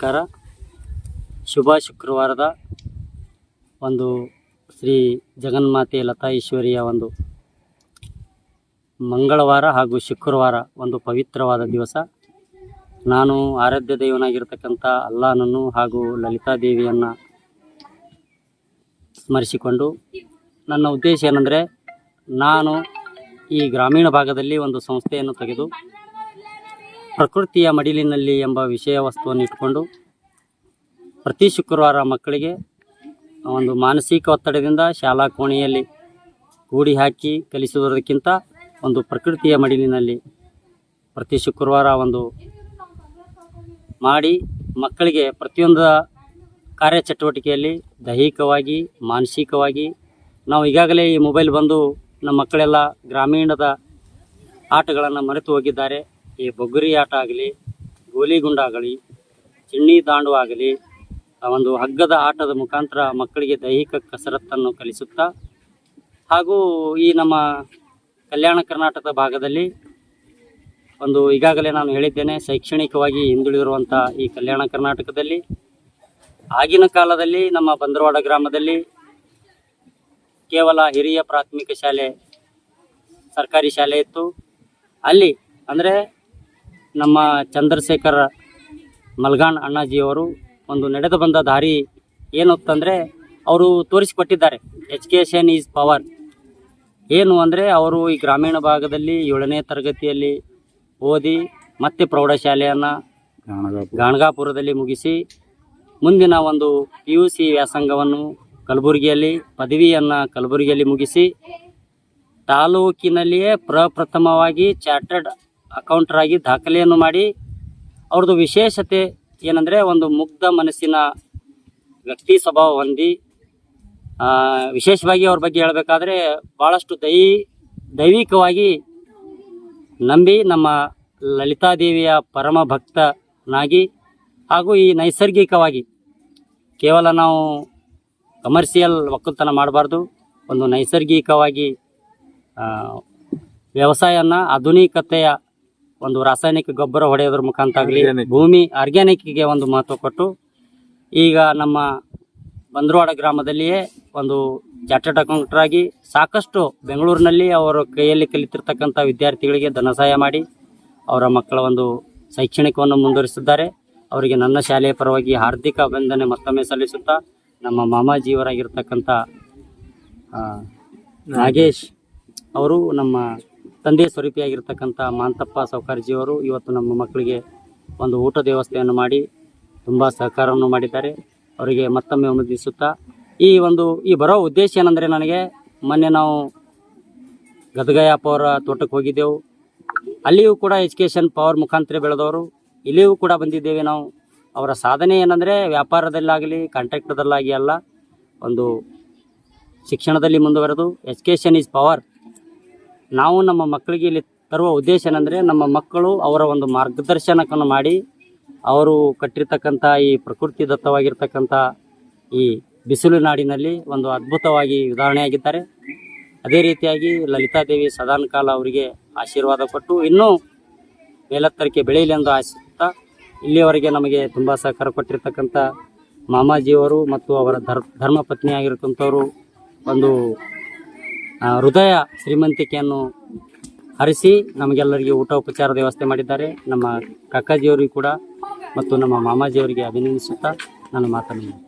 ನಮಸ್ಕಾರ. ಶುಭ ಶುಕ್ರವಾರದ ಒಂದು ಶ್ರೀ ಜಗನ್ಮಾತೆ ಲತಾ ಈಶ್ವರಿಯ ಒಂದು ಮಂಗಳವಾರ ಹಾಗೂ ಶುಕ್ರವಾರ ಒಂದು ಪವಿತ್ರವಾದ ದಿವಸ. ನಾನು ಆರಾಧ್ಯ ದೇವನಾಗಿರ್ತಕ್ಕಂಥ ಅಲ್ಲಾನನ್ನು ಹಾಗೂ ಲಲಿತಾ ದೇವಿಯನ್ನು ಸ್ಮರಿಸಿಕೊಂಡು ನನ್ನ ಉದ್ದೇಶ ಏನಂದರೆ, ನಾನು ಈ ಗ್ರಾಮೀಣ ಭಾಗದಲ್ಲಿ ಒಂದು ಸಂಸ್ಥೆಯನ್ನು ತೆಗೆದು ಪ್ರಕೃತಿಯ ಮಡಿಲಿನಲ್ಲಿ ಎಂಬ ವಿಷಯ ವಸ್ತುವನ್ನು ಇಟ್ಕೊಂಡು ಪ್ರತಿ ಶುಕ್ರವಾರ ಮಕ್ಕಳಿಗೆ ಒಂದು ಮಾನಸಿಕ ಒತ್ತಡದಿಂದ ಶಾಲಾ ಕೋಣೆಯಲ್ಲಿ ಕೂಡಿ ಹಾಕಿ ಕಲಿಸುವುದಕ್ಕಿಂತ ಒಂದು ಪ್ರಕೃತಿಯ ಮಡಿಲಿನಲ್ಲಿ ಪ್ರತಿ ಶುಕ್ರವಾರ ಒಂದು ಮಾಡಿ ಮಕ್ಕಳಿಗೆ ಪ್ರತಿಯೊಂದು ಕಾರ್ಯಚಟುವಟಿಕೆಯಲ್ಲಿ ದೈಹಿಕವಾಗಿ, ಮಾನಸಿಕವಾಗಿ, ನಾವು ಈಗಾಗಲೇ ಈ ಮೊಬೈಲ್ ಬಂದು ನಮ್ಮ ಮಕ್ಕಳೆಲ್ಲ ಗ್ರಾಮೀಣದ ಆಟಗಳನ್ನು ಮರೆತು ಹೋಗಿದ್ದಾರೆ. ಈ ಬೊಗುರಿ ಆಟ ಆಗಲಿ ಗೋಲಿಗುಂಡಾಗಲಿ ಚಿಣ್ಣಿ ದಾಂಡು ಆಗಲಿ, ಆ ಒಂದು ಹಗ್ಗದ ಆಟದ ಮುಖಾಂತರ ಮಕ್ಕಳಿಗೆ ದೈಹಿಕ ಕಸರತ್ತನ್ನು ಕಲಿಸುತ್ತಾ ಹಾಗೂ ಈ ನಮ್ಮ ಕಲ್ಯಾಣ ಕರ್ನಾಟಕದ ಭಾಗದಲ್ಲಿ ಒಂದು ಈಗಾಗಲೇ ನಾನು ಹೇಳಿದ್ದೇನೆ, ಶೈಕ್ಷಣಿಕವಾಗಿ ಹಿಂದುಳಿದಿರುವಂಥ ಈ ಕಲ್ಯಾಣ ಕರ್ನಾಟಕದಲ್ಲಿ, ಆಗಿನ ಕಾಲದಲ್ಲಿ ನಮ್ಮ ಬಂದರವಾಡ ಗ್ರಾಮದಲ್ಲಿ ಕೇವಲ ಹಿರಿಯ ಪ್ರಾಥಮಿಕ ಶಾಲೆ, ಸರ್ಕಾರಿ ಶಾಲೆ ಇತ್ತು. ಅಲ್ಲಿ ಅಂದರೆ ನಮ್ಮ ಚಂದ್ರಶೇಖರ್ ಮಲ್ಗಾಣ್ ಅಣ್ಣಾಜಿಯವರು ಒಂದು ನಡೆದು ಬಂದ ದಾರಿ ಏನು ಅಂತಂದರೆ ಅವರು ತೋರಿಸಿಕೊಟ್ಟಿದ್ದಾರೆ. ಎಜುಕೇಷನ್ ಈಸ್ ಪವರ್ ಏನು ಅಂದರೆ ಅವರು ಈ ಗ್ರಾಮೀಣ ಭಾಗದಲ್ಲಿ ಏಳನೇ ತರಗತಿಯಲ್ಲಿ ಓದಿ ಮತ್ತೆ ಪ್ರೌಢಶಾಲೆಯನ್ನು ಗಾಣಗಾಪುರದಲ್ಲಿ ಮುಗಿಸಿ ಮುಂದಿನ ಒಂದು ಪಿ ಯು ಸಿ ವ್ಯಾಸಂಗವನ್ನು ಕಲಬುರಗಿಯಲ್ಲಿ ಪದವಿಯನ್ನು ಕಲಬುರಗಿಯಲ್ಲಿ ಮುಗಿಸಿ ತಾಲೂಕಿನಲ್ಲಿಯೇ ಪ್ರಪ್ರಥಮವಾಗಿ ಚಾರ್ಟರ್ಡ್ ಅಕೌಂಟರ್ ಆಗಿ ದಾಖಲೆಯನ್ನು ಮಾಡಿ ಅವ್ರದ್ದು ವಿಶೇಷತೆ ಏನಂದರೆ ಒಂದು ಮುಗ್ಧ ಮನಸ್ಸಿನ ವ್ಯಕ್ತಿ ಸ್ವಭಾವ ಹೊಂದಿ ವಿಶೇಷವಾಗಿ ಅವ್ರ ಬಗ್ಗೆ ಹೇಳಬೇಕಾದ್ರೆ ಭಾಳಷ್ಟು ದೈ, ದೈವಿಕವಾಗಿ ನಂಬಿ ನಮ್ಮ ಲಲಿತಾದೇವಿಯ ಪರಮ ಭಕ್ತನಾಗಿ ಹಾಗೂ ಈ ನೈಸರ್ಗಿಕವಾಗಿ ಕೇವಲ ನಾವು ಕಮರ್ಷಿಯಲ್ ಒಕ್ಕಲ್ತನ ಮಾಡಬಾರ್ದು. ಒಂದು ನೈಸರ್ಗಿಕವಾಗಿ ವ್ಯವಸಾಯನ ಆಧುನಿಕತೆಯ ಒಂದು ರಾಸಾಯನಿಕ ಗೊಬ್ಬರ ಹೊಡೆಯೋದ್ರ ಮುಖಾಂತರ ಆಗಲಿ Organic. ಭೂಮಿ ಆರ್ಗ್ಯಾನಿಕ್ಗೆ ಒಂದು ಮಹತ್ವ ಕೊಟ್ಟು ಈಗ ನಮ್ಮ ಬಂದ್ರವಾಡ ಗ್ರಾಮದಲ್ಲಿಯೇ ಒಂದು ಚಾರ್ಟರ್ಡ್ ಅಕೌಂಟರ್ ಆಗಿ ಸಾಕಷ್ಟು ಬೆಂಗಳೂರಿನಲ್ಲಿ ಅವರ ಕೈಯಲ್ಲಿ ಕಲಿತಿರ್ತಕ್ಕಂಥ ವಿದ್ಯಾರ್ಥಿಗಳಿಗೆ ಧನ ಸಹಾಯ ಮಾಡಿ ಅವರ ಮಕ್ಕಳ ಒಂದು ಶೈಕ್ಷಣಿಕವನ್ನು ಮುಂದುವರಿಸಿದ್ದಾರೆ ಅವರಿಗೆ ನನ್ನ ಶಾಲೆಯ ಪರವಾಗಿ ಹಾರ್ದಿಕ ಅಭಿನಂದನೆ ಮತ್ತೊಮ್ಮೆ ಸಲ್ಲಿಸುತ್ತಾ ನಮ್ಮ ಮಾಮಾಜಿಯವರಾಗಿರ್ತಕ್ಕಂಥ ನಾಗೇಶ್ ಅವರು ನಮ್ಮ ತಂದೆ ಸ್ವರೂಪಿಯಾಗಿರ್ತಕ್ಕಂಥ ಮಾಂತಪ್ಪ ಸೌಕರ್ಜಿಯವರು ಇವತ್ತು ನಮ್ಮ ಮಕ್ಕಳಿಗೆ ಒಂದು ಊಟದ ವ್ಯವಸ್ಥೆಯನ್ನು ಮಾಡಿ ತುಂಬ ಸಹಕಾರವನ್ನು ಮಾಡಿದ್ದಾರೆ. ಅವರಿಗೆ ಮತ್ತೊಮ್ಮೆ ವಂದಿಸುತ್ತಾ ಈ ಒಂದು, ಈ ಬರೋ ಉದ್ದೇಶ ಏನಂದರೆ ನನಗೆ ಮೊನ್ನೆ ನಾವು ಗದಗಯಪ್ಪ ಅವರ ತೋಟಕ್ಕೆ ಹೋಗಿದ್ದೆವು. ಅಲ್ಲಿಯೂ ಕೂಡ ಎಜುಕೇಷನ್ ಪವರ್ ಮುಖಾಂತರ ಬೆಳೆದವರು. ಇಲ್ಲಿಯೂ ಕೂಡ ಬಂದಿದ್ದೇವೆ ನಾವು. ಅವರ ಸಾಧನೆ ಏನಂದರೆ ವ್ಯಾಪಾರದಲ್ಲಾಗಲಿ ಕಾಂಟ್ರಾಕ್ಟದಲ್ಲಾಗಿ ಅಲ್ಲ, ಒಂದು ಶಿಕ್ಷಣದಲ್ಲಿ ಮುಂದುವರೆದು ಎಜುಕೇಷನ್ ಈಸ್ ಪವರ್ ನಾವು ನಮ್ಮ ಮಕ್ಕಳಿಗೆ ಇಲ್ಲಿ ತರುವ ಉದ್ದೇಶ ಏನಂದರೆ ನಮ್ಮ ಮಕ್ಕಳು ಅವರ ಒಂದು ಮಾರ್ಗದರ್ಶನಕ್ಕನ್ನು ಮಾಡಿ ಅವರು ಕಟ್ಟಿರ್ತಕ್ಕಂಥ ಈ ಪ್ರಕೃತಿ ದತ್ತವಾಗಿರ್ತಕ್ಕಂಥ ಈ ಬಿಸಿಲು ನಾಡಿನಲ್ಲಿ ಒಂದು ಅದ್ಭುತವಾಗಿ ಉದಾಹರಣೆಯಾಗಿದ್ದಾರೆ. ಅದೇ ರೀತಿಯಾಗಿ ಲಲಿತಾದೇವಿ ಸದಾನ್ ಕಾಲ ಅವರಿಗೆ ಆಶೀರ್ವಾದ ಕೊಟ್ಟು ಇನ್ನೂ ಮೇಲೆತ್ತರಕ್ಕೆ ಬೆಳೆಯಲಿ ಎಂದು ಆಶಿಸುತ್ತಾ ಇಲ್ಲಿಯವರೆಗೆ ನಮಗೆ ತುಂಬ ಸಹಕಾರ ಕೊಟ್ಟಿರ್ತಕ್ಕಂಥ ಮಾಮಾಜಿಯವರು ಮತ್ತು ಅವರ ಧರ್ ಧರ್ಮ ಪತ್ನಿಯಾಗಿರ್ತಂಥವರು ಒಂದು ಹೃದಯ ಶ್ರೀಮಂತಿಕೆಯನ್ನು ಹರಿಸಿ ನಮಗೆಲ್ಲರಿಗೆ ಊಟ ಉಪಚಾರದ ವ್ಯವಸ್ಥೆ ಮಾಡಿದ್ದಾರೆ. ನಮ್ಮ ಕಾಕಾಜಿಯವರಿಗೂ ಕೂಡ ಮತ್ತು ನಮ್ಮ ಮಾಮಾಜಿಯವರಿಗೆ ಅಭಿನಂದಿಸುತ್ತಾ ನಾನು ಮಾತನ್ನು